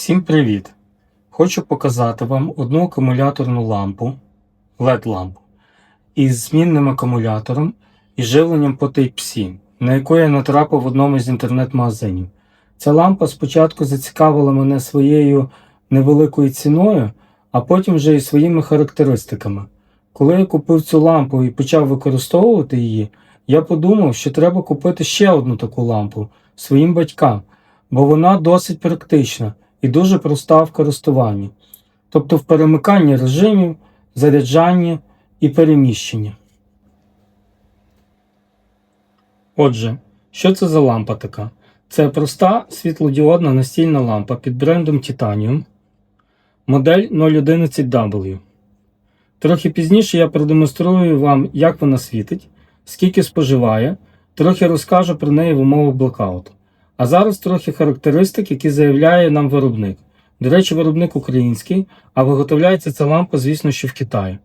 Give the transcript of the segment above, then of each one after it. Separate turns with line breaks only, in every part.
Всім привіт! Хочу показати вам одну акумуляторну лампу LED-лампу із змінним акумулятором і живленням по Type-C, на яку я натрапив в одному з інтернет-магазинів. Ця лампа спочатку зацікавила мене своєю невеликою ціною, а потім вже і своїми характеристиками. Коли я купив цю лампу і почав використовувати її, я подумав, що треба купити ще одну таку лампу своїм батькам, бо вона досить практична і дуже проста в користуванні, тобто в перемиканні режимів, заряджанні і переміщенні. Отже, що це за лампа така? Це проста світлодіодна настільна лампа під брендом Titanium, модель 011W. Трохи пізніше я продемонструю вам, як вона світить, скільки споживає, трохи розкажу про неї в умовах блокауту. А зараз трохи характеристик, які заявляє нам виробник. До речі, виробник український, а виготовляється ця лампа, звісно, що в Китаї.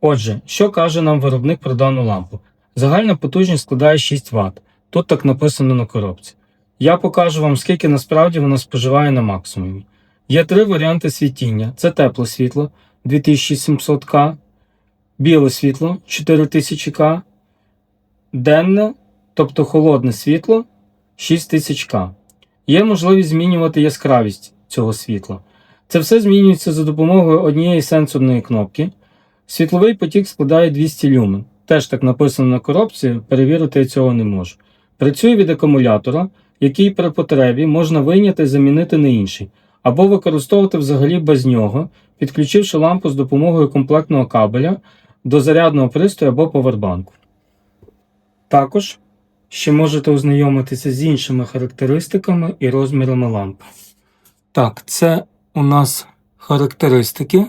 Отже, що каже нам виробник про дану лампу? Загальна потужність складає 6 Вт. Тут так написано на коробці. Я покажу вам, скільки насправді вона споживає на максимумі. Є три варіанти світіння: це тепле світло 2700К, біле світло 4000К, денне, тобто холодне світло 6000К. Є можливість змінювати яскравість цього світла. Це все змінюється за допомогою однієї сенсорної кнопки. Світловий потік складає 200 люмен. Теж так написано на коробці, перевірити я цього не можу. Працює від акумулятора, який при потребі можна вийняти і замінити на інший, або використовувати взагалі без нього, підключивши лампу з допомогою комплектного кабеля до зарядного пристрою або повербанку. Також ще можете ознайомитися з іншими характеристиками і розмірами лампи. Так, це у нас характеристики.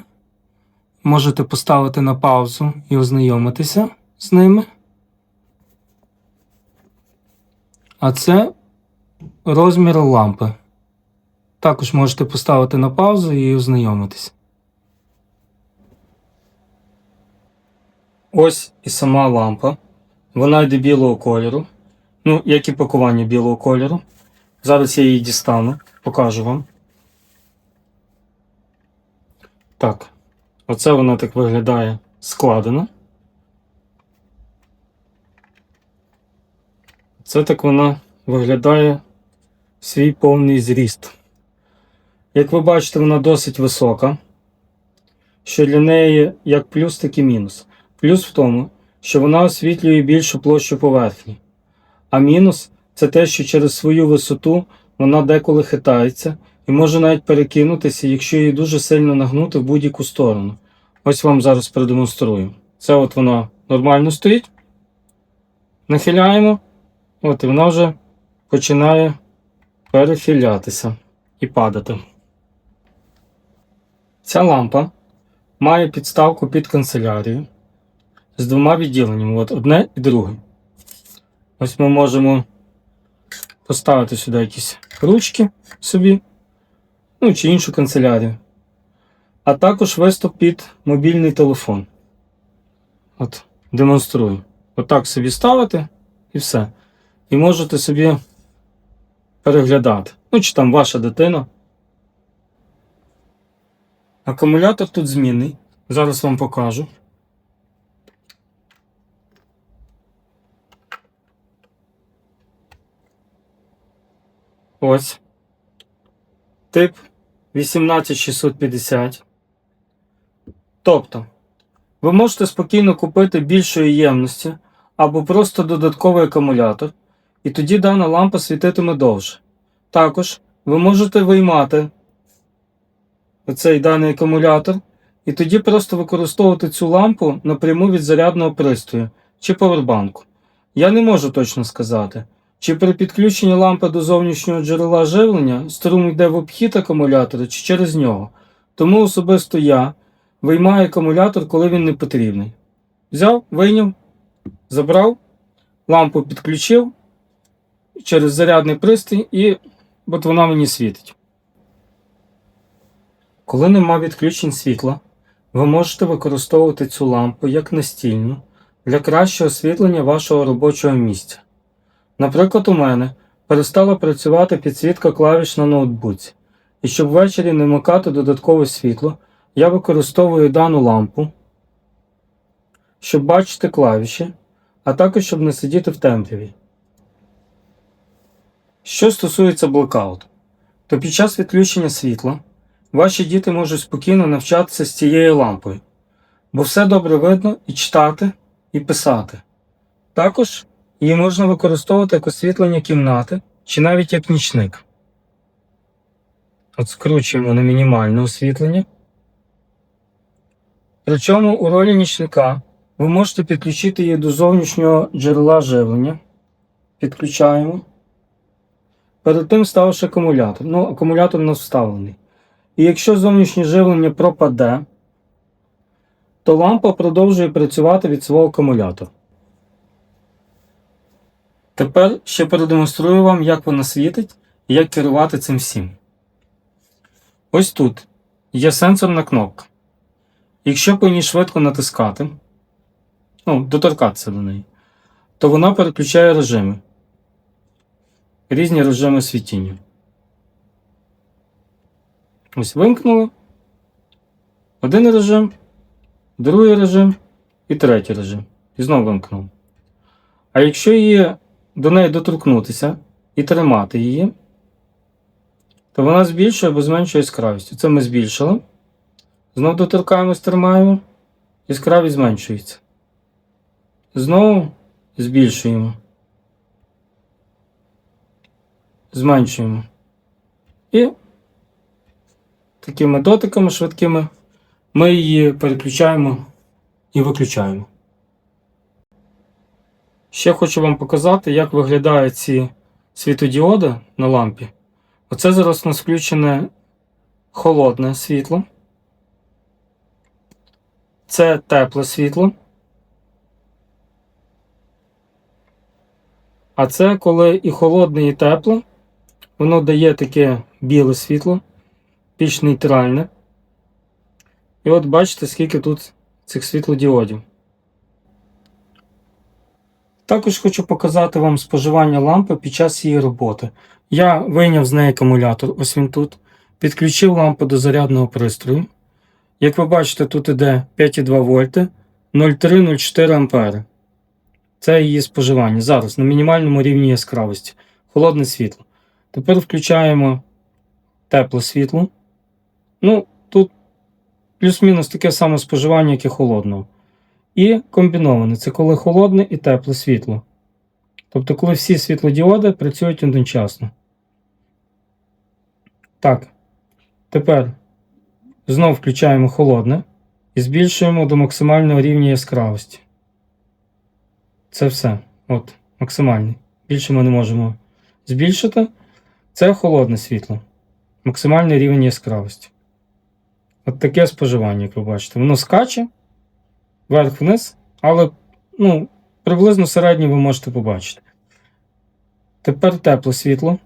Можете поставити на паузу і ознайомитися з ними. А це розмір лампи. Також можете поставити на паузу і ознайомитися. Ось і сама лампа. Вона йде білого кольору. Ну, як і пакування білого кольору. Зараз я її дістану, покажу вам. Так, оце вона так виглядає складено. Це так вона виглядає свій повний зріст. Як ви бачите, вона досить висока, що для неї як плюс, так і мінус. Плюс в тому, що вона освітлює більшу площу поверхні. А мінус це те, що через свою висоту вона деколи хитається і може навіть перекинутися, якщо її дуже сильно нагнути в будь-яку сторону. Ось вам зараз продемонструю. Це от вона нормально стоїть. Нахиляємо, от і вона вже починає перехилятися і падати. Ця лампа має підставку під канцелярію з двома відділеннями, от одне і друге. Ось ми можемо поставити сюди якісь ручки собі, ну чи іншу канцелярію. А також виступ під мобільний телефон. От, демонструю. Отак собі ставите і все. І можете собі переглядати. Ну, чи там ваша дитина. Акумулятор тут змінний. Зараз вам покажу. Ось. Тип 18650. Тобто, ви можете спокійно купити більшої ємності або просто додатковий акумулятор, і тоді дана лампа світитиме довше. Також ви можете виймати оцей даний акумулятор, і тоді просто використовувати цю лампу напряму від зарядного пристрою чи повербанку. Я не можу точно сказати. Чи при підключенні лампи до зовнішнього джерела живлення струм йде в обхід акумулятора чи через нього. Тому особисто я виймаю акумулятор, коли він не потрібний. Взяв, вийняв, забрав, лампу підключив через зарядний пристрій і от вона мені світить. Коли нема відключень світла, ви можете використовувати цю лампу як настільну для кращого освітлення вашого робочого місця. Наприклад, у мене перестала працювати підсвітка клавіш на ноутбуці. І щоб ввечері не вмикати додаткове світло, я використовую дану лампу, щоб бачити клавіші, а також щоб не сидіти в темряві. Що стосується блокауту, то під час відключення світла ваші діти можуть спокійно навчатися з цією лампою, бо все добре видно і читати, і писати. Також її можна використовувати як освітлення кімнати чи навіть як нічник. От скручуємо на мінімальне освітлення. Причому у ролі нічника ви можете підключити її до зовнішнього джерела живлення. Підключаємо. Перед тим ставивши акумулятор. Ну, акумулятор у нас вставлений. І якщо зовнішнє живлення пропаде, то лампа продовжує працювати від свого акумулятора. Тепер ще продемонструю вам, як вона світить і як керувати цим всім. Ось тут є сенсорна кнопка. Якщо по ній швидко натискати, ну, доторкатися до неї, то вона переключає режими. Різні режими світіння. Ось вимкнули. Один режим, другий режим і третій режим. І знову вимкнув. А якщо її до неї доторкнутися і тримати її, то вона збільшує або зменшує яскравість. Це ми збільшили. Знову доторкаємось, тримаємо. Яскравість зменшується. Знову збільшуємо. Зменшуємо. І такими дотиками швидкими ми її переключаємо і виключаємо. Ще хочу вам показати, як виглядають ці світодіоди на лампі. Оце зараз у нас включене холодне світло. Це тепле світло. А це коли і холодне, і тепле, воно дає таке біле світло, більш нейтральне. І от бачите, скільки тут цих світлодіодів. Також хочу показати вам споживання лампи під час її роботи. Я вийняв з неї акумулятор, ось він тут. Підключив лампу до зарядного пристрою. Як ви бачите, тут іде 5,2 вольти 0,3-0,4 ампери. Це її споживання. Зараз на мінімальному рівні яскравості. Холодне світло. Тепер включаємо тепле світло. Ну, тут плюс-мінус таке саме споживання, як і холодного. І комбіноване це коли холодне і тепле світло. Тобто, коли всі світлодіоди працюють одночасно. Так. Тепер знову включаємо холодне і збільшуємо до максимального рівня яскравості. Це все. От, максимальний. Більше ми не можемо збільшити. Це холодне світло. Максимальний рівень яскравості. От таке споживання, як ви бачите. Воно скаче вверх-вниз, але ну, приблизно середнє ви можете побачити. Тепер тепле світло.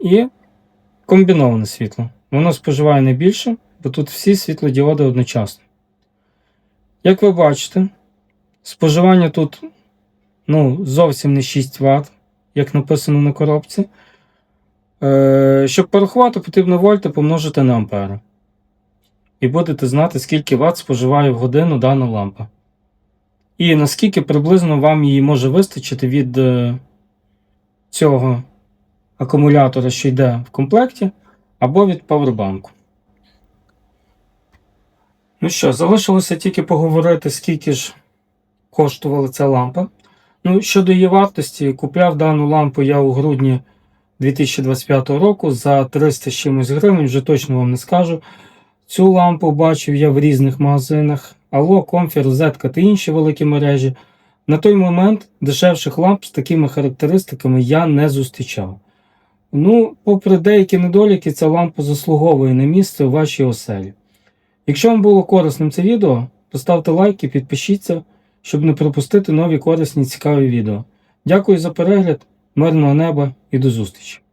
І комбіноване світло. Воно споживає найбільше, бо тут всі світлодіоди одночасно. Як ви бачите, споживання тут ну, зовсім не 6 Вт, як написано на коробці. Е, щоб порахувати, потрібно вольти помножити на ампери. І будете знати, скільки Вт споживає в годину дана лампа. І наскільки приблизно вам її може вистачити від е, цього акумулятора, що йде в комплекті, або від павербанку. Ну що, залишилося тільки поговорити, скільки ж коштувала ця лампа. Ну, щодо її вартості, купляв дану лампу я у грудні 2025 року за 300 з чимось гривень, вже точно вам не скажу. Цю лампу бачив я в різних магазинах. Алло, Комфі, Розетка та інші великі мережі. На той момент дешевших ламп з такими характеристиками я не зустрічав. Ну, попри деякі недоліки, ця лампа заслуговує на місце у вашій оселі. Якщо вам було корисним це відео, поставте лайк і підпишіться, щоб не пропустити нові корисні цікаві відео. Дякую за перегляд, мирного неба і до зустрічі!